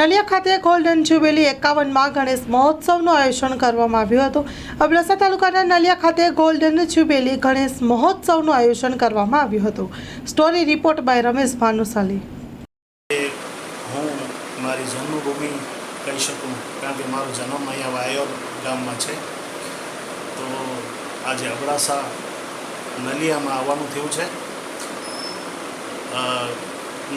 નલિયા ખાતે golden jubilee એકાવનમાં Ganesh મહોત્સવનું આયોજન કરવામાં આવ્યું હતું. અબડાસા તાલુકાના નલિયા ખાતે ગોલ્ડન જ્યુબિલી ગણેશ મહોત્સવનું આયોજન કરવામાં આવ્યું હતું. Story report by Ramesh Bhanushali. હું મારી જન્મભૂમિ કહી શકું, કારણ કે મારો જન્મ અહીંયા વાયોર ગામમાં છે. તો આજે અબડાસા નલિયામાં આવવાનું થયું છે.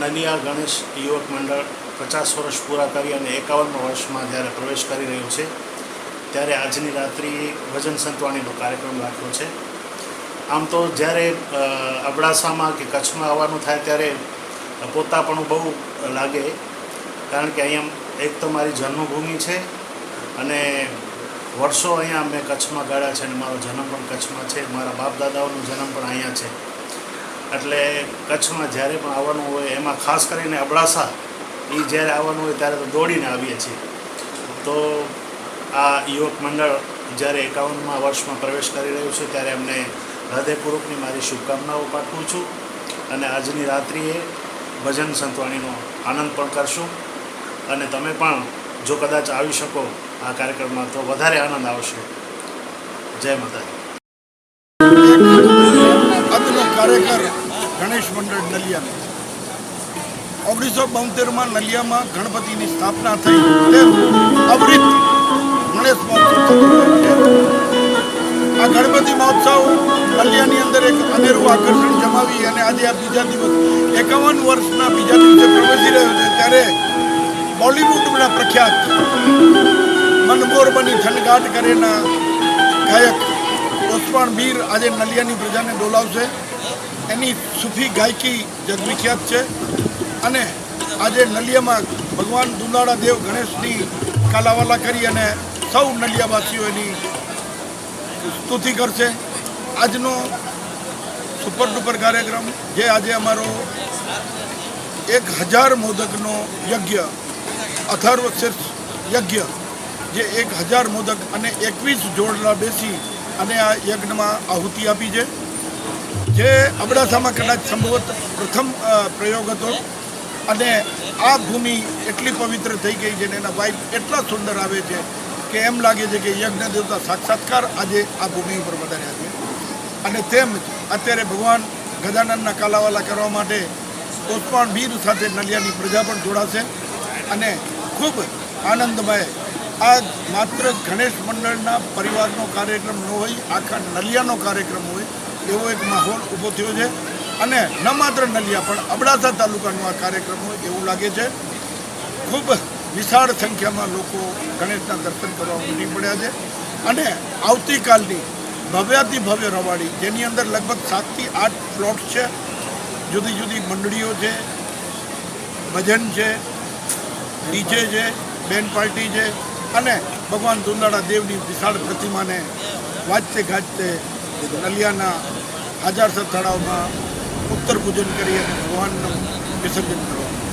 નલિયા ગણેશ યુવક મંડળ પચાસ વર્ષ પૂરા કરી અને એકાવનમા વર્ષમાં જ્યારે પ્રવેશ કરી રહ્યું છે, ત્યારે આજની રાત્રિ ભજન સંતવાણીનો કાર્યક્રમ રાખ્યો છે. આમ તો જ્યારે અબડાસામાં કે કચ્છમાં આવવાનું થાય ત્યારે પોતાપણું બહુ લાગે, કારણ કે અહીંયા એક તો મારી જન્મભૂમિ છે અને વર્ષો અહીંયા મેં કચ્છમાં ગાળ્યા છે અને મારો જન્મ પણ કચ્છમાં છે, મારા બાપ દાદાઓનો જન્મ પણ અહીંયા છે. એટલે કચ્છમાં જ્યારે પણ આવવાનું હોય, એમાં ખાસ કરીને અબડાસા એ જ્યારે આવવાનું હોય ત્યારે તો દોડીને આવીએ છીએ. તો આ યુવક મંડળ જ્યારે એકાવનમાં વર્ષમાં પ્રવેશ કરી રહ્યું છે, ત્યારે એમને હૃદયપૂર્વકની મારી શુભકામનાઓ પાઠવું છું અને આજની રાત્રિએ ભજન સંતવાણીનો આનંદ પણ કરશું. અને તમે પણ જો કદાચ આવી શકો આ કાર્યક્રમમાં, તો વધારે આનંદ આવશે. જય માતાજી. કાર્યકર ગણેશ મંડળ નલિયા ઓગણીસો બોતેરમાં નલિયામાં ગણપતિની સ્થાપના થઈ. અવરિત ગણેશ મહોત્સવ આ ગણપતિ મહોત્સવ નલિયાની અંદર એક અનેરું આકર્ષણ જમાવી અને આજે આ બીજા દિવસ એકાવન વર્ષના બીજા દિવસે પ્રવેશી રહ્યો છે ત્યારે બોલિવૂડના પ્રખ્યાત મનમોર બની થનગાટ કરેના ગાયક ઓસમાણ મીર આજે નલિયાની પ્રજાને ડોલાવશે. એની સૂફી ગાયકી જગવિખ્યાત છે. અને આજે નલિયામાં ભગવાન દુંદાળા દેવ ગણેશની કાલાવાલા કરી અને સૌ નલિયાવાસીઓ એની સ્તુતિ કરશે. આજનો સુપર ડુપર કાર્યક્રમ જે આજે અમારો એક હજાર મોદકનો યજ્ઞ અથર્વ યજ્ઞ, જે એક હજાર મોદક અને એકવીસ જોડલા બેસી અને આ યજ્ઞમાં આહુતિ આપી છે. જે અબડાસામાં કદાચ સંભવત પ્રથમ પ્રયોગ હતો. અને આ ભૂમિ એટલી પવિત્ર થઈ ગઈ છે ને એના વાઇફ એટલા સુંદર આવે છે કે એમ લાગે છે કે યજ્ઞ દેવતા સાક્ષાત્કાર આજે આ ભૂમિ ઉપર વધાર્યા છે. અને તેમ અત્યારે ભગવાન ગજાનંદના કાલાવાલા કરવા માટે ઓસમાણ વીર સાથે નલિયાની પ્રજા પણ જોડાશે અને ખૂબ આનંદમય આ માત્ર ગણેશ મંડળના પરિવારનો કાર્યક્રમ ન હોય, આખા નલિયાનો કાર્યક્રમ હોય, એવો એક માહોલ ઊભો થયો છે. અને ન માત્ર નલિયા, પણ અબડાસા તાલુકાનો આ કાર્યક્રમ હોય એવું લાગે છે. ખૂબ વિશાળ સંખ્યામાં લોકો ગણેશના દર્શન કરવા ઉમટી પડ્યા છે. અને આવતીકાલની ભવ્યાતિ ભવ્ય રવાડી, જેની અંદર લગભગ સાતથી આઠ પ્લોટ છે. જુદી જુદી મંડળીઓ છે. ભજન છે ડીજે છે, બેન પાર્ટી છે. અને ભગવાન દુંદાળા દેવની વિશાળ પ્રતિમાને વાજતે ગાજતે નલિયાના હાજાર તળાવમાં ઉત્તર પૂજન કરી અને ભગવાનનું વિસર્જન કરવામાં